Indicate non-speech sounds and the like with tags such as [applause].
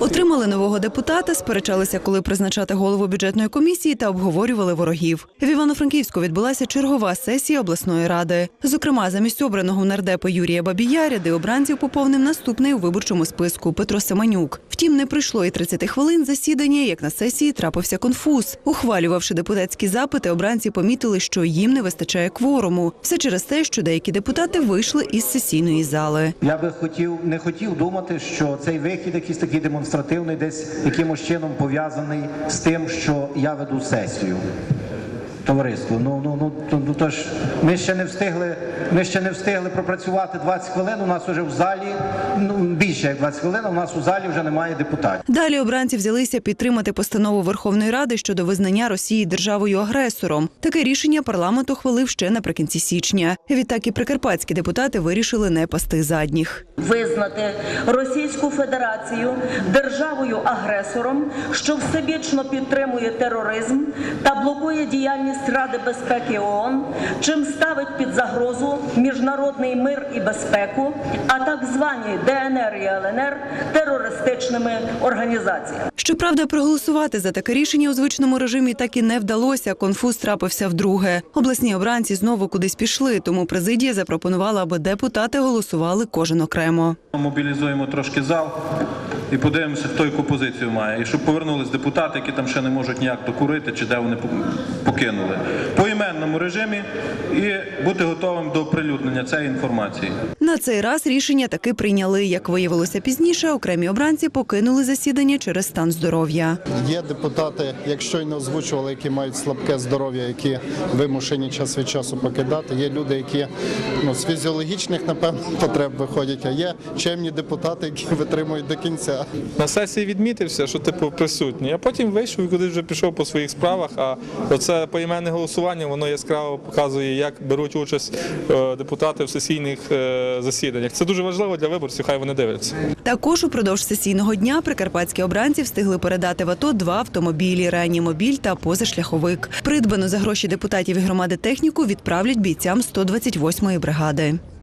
Отримали нового депутата, сперечалися, коли призначати голову бюджетної комісії та обговорювали ворогів. В Івано-Франківську відбулася чергова сесія обласної ради. Зокрема, замість обраного нардепа Юрія Бабія ряди обранців поповнив наступний у виборчому списку Петро Семенюк. Втім, не пройшло і 30 хвилин засідання, як на сесії трапився конфуз. Ухвалювавши депутатські запити, обранці помітили, що їм не вистачає кворуму. Все через те, що деякі депутати вийшли із сесійної зали. Я би хотів не хотів думати, що цей вихід, якийсь такий демонстративний, десь якимось чином пов'язаний з тим, що я веду сесію. Товариство, ну ну ну то, ну, то ж ми ще не встигли. Ми ще не встигли пропрацювати 20 хвилин. У нас вже в залі ну більше як 20 хвилин. У нас у залі вже немає депутатів. Далі обранці взялися підтримати постанову Верховної Ради щодо визнання Росії державою агресором. Таке рішення парламент ухвалив ще наприкінці січня. Відтак і прикарпатські депутати вирішили не пасти задніх. визнати Російську Федерацію державою агресором, що всебічно підтримує тероризм та блокує діяльність Ради безпеки ООН, чим ставить під загрозу міжнародний мир і безпеку, а так звані ДНР і ЛНР терористичними організаціями. Щоправда, проголосувати за таке рішення у звичному режимі так і не вдалося. Конфуз трапився вдруге. Обласні обранці знову кудись пішли, тому президія запропонувала, аби депутати голосували кожен окремо. Мобілізуємо трошки зал і подивимося, хто яку позицію має. І щоб повернулись депутати, які там ще не можуть ніяк докурити, чи де вони покинули. По іменному режимі і бути готовим до оприлюднення цієї інформації. На цей раз рішення таки прийняли. Як виявилося пізніше, окремі обранці покинули засідання через стан здоров'я. Є депутати, як щойно озвучували, які мають слабке здоров'я, які вимушені час від часу покидати. Є люди, які ну, з фізіологічних напевно [laughs] потреб виходять, а є чемні депутати, які [laughs] витримують до кінця. На сесії відмітився, що типу присутній, а потім вийшов і кудись вже пішов по своїх справах. А оце поіменне голосування воно яскраво показує, як беруть участь е, депутати в сесійних е, засіданнях. Це дуже важливо для виборців, хай вони дивляться. Також упродовж сесійного дня прикарпатські обранці встигли передати в АТО два автомобілі реанімобіль та позашляховик. Придбану за гроші депутатів і громади техніку відправлять бійцям 128-ї бригади.